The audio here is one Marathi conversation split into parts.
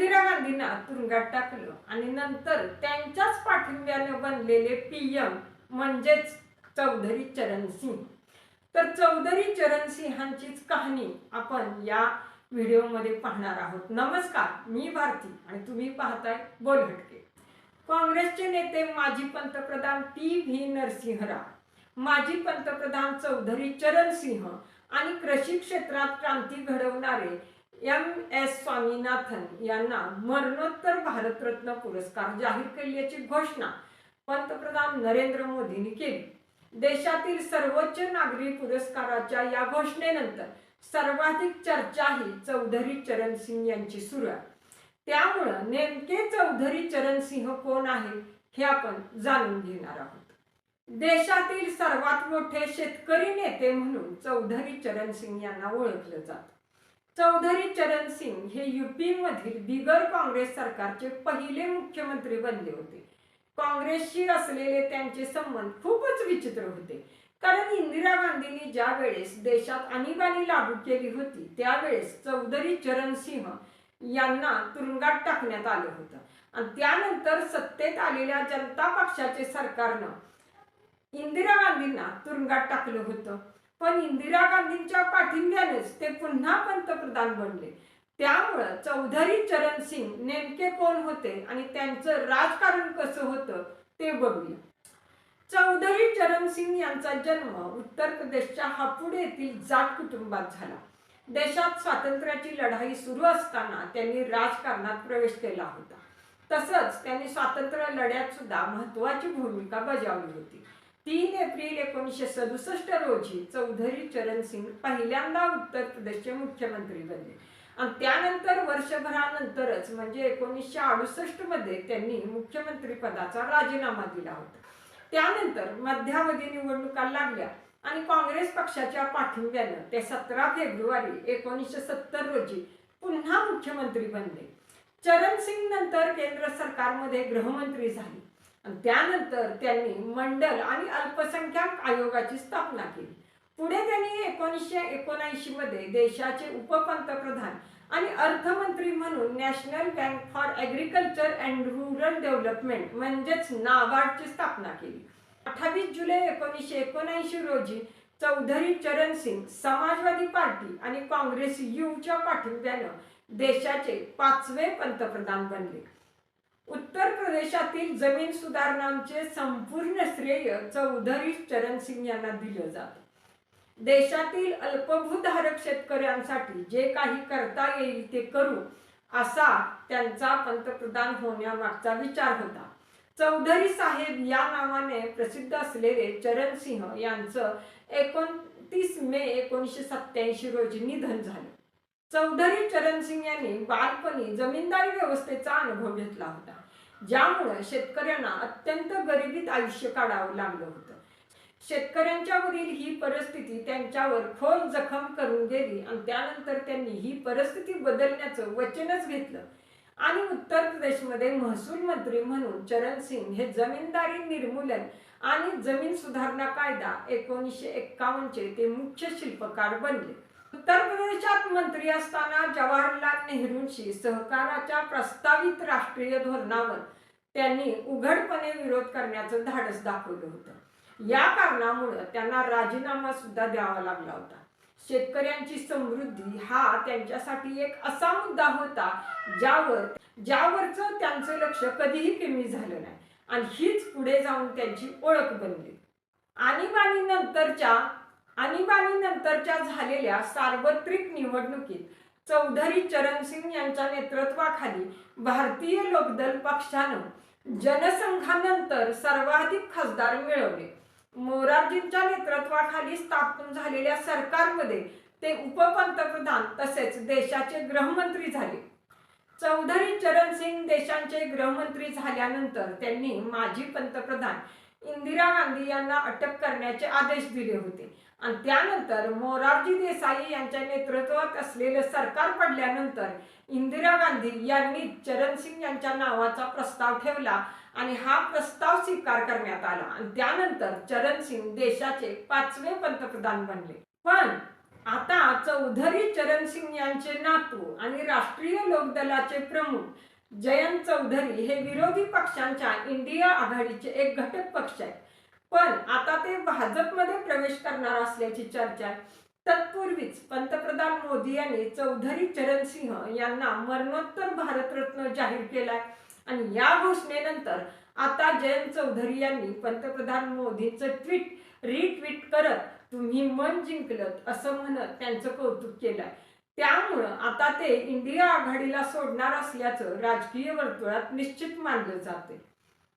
इंदिरा गांधींना तुरुंगात टाकलं आणि नंतर त्यांच्याच पाठिंब्याने बनलेले पीएम म्हणजेच चौधरी चरण सिंग तर चौधरी चरण सिंहांचीच कहाणी आपण या व्हिडिओमध्ये पाहणार आहोत. नमस्कार मी भारती आणि तुम्ही पाहताय बोल हटके काँग्रेसचे नेते माजी पंतप्रधान पी व्ही नरसिंह राव माजी पंतप्रधान चौधरी चरण सिंह आणि कृषी क्षेत्रात क्रांती घडवणारे एम एस स्वामीनाथन यांना मरणोत्तर भारतरत्न पुरस्कार जाहीर केल्याची घोषणा पंतप्रधान नरेंद्र मोदींनी केली. देशातील सर्वोच्च नागरी पुरस्काराच्या या घोषणेनंतर सर्वाधिक चर्चा ही चौधरी चरण सिंग यांची सुरू आहे. त्यामुळं नेमके चौधरी चरण सिंह कोण आहे हे आपण जाणून घेणार आहोत. देशातील सर्वात मोठे शेतकरी नेते म्हणून चौधरी चरण सिंग यांना ओळखलं जातं. चौधरी चरण सिंग हे युपीमधील बिगर काँग्रेस सरकारचे पहिले मुख्यमंत्री बनले होते. काँग्रेसशी असलेले त्यांचे संबंध खूपच विचित्र होते. कारण इंदिरा गांधींनी ज्या वेळेस देशात आणीबाणी लागू केली होती त्यावेळेस चौधरी चरण सिंह यांना तुरुंगात टाकण्यात आलं होतं. आणि त्यानंतर सत्तेत आलेल्या जनता पक्षाचे सरकारनं इंदिरा गांधींना तुरुंगात टाकलं होतं. पण इंदिरा गांधींच्या पाठिंब्यानेच ते पुन्हा पंतप्रधान बनले. त्यामुळं चौधरी चरण सिंग नेमके कोण होते आणि त्यांचं राजकारण कसं होतं ते बघूया. चौधरी चरण सिंग यांचा जन्म उत्तर प्रदेशच्या हापुड येथील जाट कुटुंबात झाला. देशात स्वातंत्र्याची लढाई सुरू असताना त्यांनी राजकारणात प्रवेश केला होता. तसंच त्यांनी स्वातंत्र्य लढ्यात सुद्धा महत्वाची भूमिका बजावली होती. तीन एप्रिल एकोणीसशे सदुसष्ट रोजी चौधरी चरण सिंग पहिल्यांदा उत्तर प्रदेशचे मुख्यमंत्री बनले. आणि त्यानंतर वर्षभरानंतरच म्हणजे एकोणीसशे अडुसष्टमध्ये त्यांनी मुख्यमंत्री पदाचा राजीनामा दिला होता. त्यानंतर मध्यावधी निवडणुका लागल्या आणि काँग्रेस पक्षाच्या पाठिंब्यानं ते सतरा फेब्रुवारी एकोणीसशे सत्तर रोजी पुन्हा मुख्यमंत्री बनले. चरण सिंग नंतर केंद्र सरकारमध्ये गृहमंत्री झाले. त्यानंतर त्यांनी मंडल आणि अल्पसंख्याक आयोगाची स्थापना केली. पुढे त्यांनी एकोणीसशे एकोणऐंशी मध्ये देशाचे उपपंतप्रधान आणि अर्थमंत्री म्हणून National Bank for Agriculture and Rural Development म्हणजेच नाबार्डची स्थापना केली. अठ्ठावीस जुलै एकोणीसशे एकोणऐंशी रोजी चौधरी चरण सिंग समाजवादी पार्टी आणि काँग्रेस यूच्या पाठिंब्यानं देशाचे पाचवे पंतप्रधान बनले. उत्तर प्रदेशातील जमीन सुधारणांचे संपूर्ण श्रेय चौधरी चरण सिंग यांना दिलं जात. देशातील अल्पभूधारक शेतकऱ्यांसाठी जे काही करता येईल ते करू असा त्यांचा पंतप्रधान होण्यामागचा विचार होता. चौधरी साहेब या नावाने प्रसिद्ध असलेले चरण सिंह यांचं एकोणतीस मे एकोणीसशे सत्याऐंशी रोजी निधन झालं. चौधरी चरणसिंग यांनी बालपणी जमीनदारी व्यवस्थेचा अनुभव घेतला होता ज्यामुळे शेतकऱ्यांना अत्यंत गरिबीत आयुष्य काढावं लागलं होतं. शेतकऱ्यांच्या वरील ही परिस्थिती त्यांच्यावर खोल जखम करून गेली आणि त्यानंतर त्यांनी ही परिस्थिती बदलण्याचं वचनच घेतलं. आणि उत्तर प्रदेशमध्ये महसूल मंत्री म्हणून चरण सिंग हे जमीनदारी निर्मूलन आणि जमीन सुधारणा कायदा एकोणीसशे एक्कावन्नचे ते मुख्य शिल्पकार बनले. उत्तर प्रदेशात मंत्री असताना जवाहरलाल नेहरूंशी सहकाराच्या प्रस्तावित राष्ट्रीय धोरणावर त्यांनी उघडपणे विरोध करण्याचं धाडस दाखवलं होतं. या कारणामुळं त्यांना राजीनामा सुद्धा द्यावा लागला होता. शेतकऱ्यांची समृद्धी हा त्यांच्यासाठी एक असा मुद्दा होता ज्यावर ज्यावरचं त्यांचं लक्ष कधीही कमी झालं नाही आणि हीच पुढे जाऊन त्यांची ओळख बनली. आणीबाणी नंतरच्या आणीबाणी नंतरच्या झालेल्या सार्वत्रिक निवडणुकीत चौधरी चरण सिंग यांच्या नेतृत्वाखाली भारतीय लोकदल पक्षानं जनसंघानंतर सर्वाधिक खासदार मिळवले. मोरारजींच्या नेतृत्वाखाली स्थापन झालेल्या सरकारमध्ये ते उपपंतप्रधान तसेच देशाचे गृहमंत्री झाले. चौधरी चरणसिंग देशांचे गृहमंत्री झाल्यानंतर त्यांनी माजी पंतप्रधान इंदिरा गांधी यांना अटक करण्याचे आदेश दिले होते. आणि त्यानंतर मोरारजी देसाई यांच्या नेतृत्वात असलेलं सरकार पडल्यानंतर इंदिरा गांधी यांनी चरणसिंग यांच्या नावाचा प्रस्ताव ठेवला आणि हा प्रस्ताव स्वीकार करण्यात आला. आणि त्यानंतर चरणसिंग देशाचे पाचवे पंतप्रधान बनले. पण आता चौधरी चरणसिंग यांचे नातू आणि राष्ट्रीय लोकदलाचे प्रमुख जयंत चौधरी हे विरोधी पक्षांच्या इंडिया आघाडीचे एक घटक पक्ष आहेत. पण आता ते भाजपमध्ये प्रवेश करणार असल्याची चर्चा आहे तत्पूर्वीच पंतप्रधान मोदी यांनी चौधरी चरण सिंह यांना मरणोत्तर भारतरत्न जाहीर केलाय. आणि या घोषणेनंतर आता जयंत चौधरी यांनी पंतप्रधान मोदींचं ट्विट रिट्विट करत तुम्ही मन जिंकलत असं म्हणत त्यांचं कौतुक केलंय. त्यामुळं आता ते इंडिया आघाडीला सोडणार असल्याचं राजकीय वर्तुळात निश्चित मानलं जाते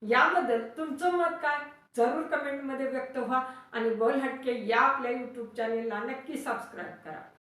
याबद्दल तुमचं मत काय? जरूर कमेंटमध्ये व्यक्त व्हा आणि बोल हटके या आपल्या यूट्यूब चॅनेलला नक्की सबस्क्राईब करा.